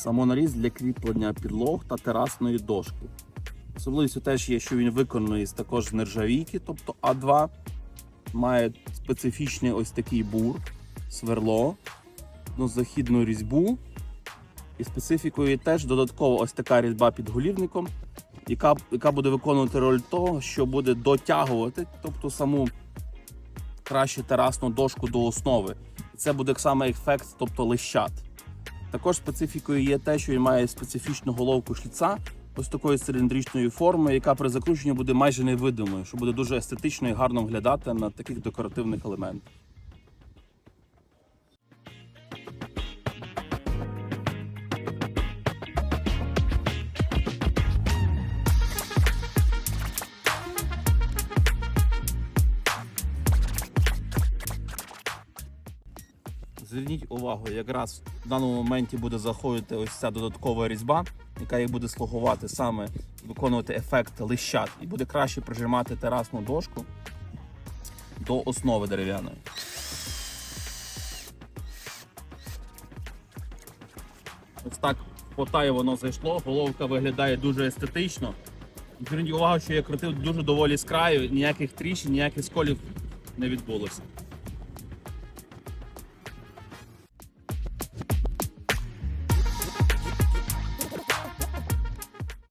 самонаріз для кріплення підлог та терасної дошки. Особливістю теж є, що він виконаний також з нержавійки, тобто А2. Має специфічний ось такий бур, сверло, ну, західну різьбу. І специфікою теж додатково ось така різьба під голівником, яка, яка буде виконувати роль того, що буде дотягувати, тобто саму краще терасну дошку до основи. І це буде саме ефект, тобто лищат. Також специфікою є те, що він має специфічну головку шліца, ось такої циліндричної форми, яка при закрученні буде майже невидимою, що буде дуже естетично і гарно виглядати на таких декоративних елементах. Зверніть увагу, якраз в даному моменті буде заходити ось ця додаткова різьба, яка їй буде слугувати саме виконувати ефект лищат і буде краще прижимати терасну дошку до основи дерев'яної. Ось так в потаю воно зайшло, головка виглядає дуже естетично. Зверніть увагу, що я крутив дуже доволі з краю, ніяких тріщин, ніяких сколів не відбулося.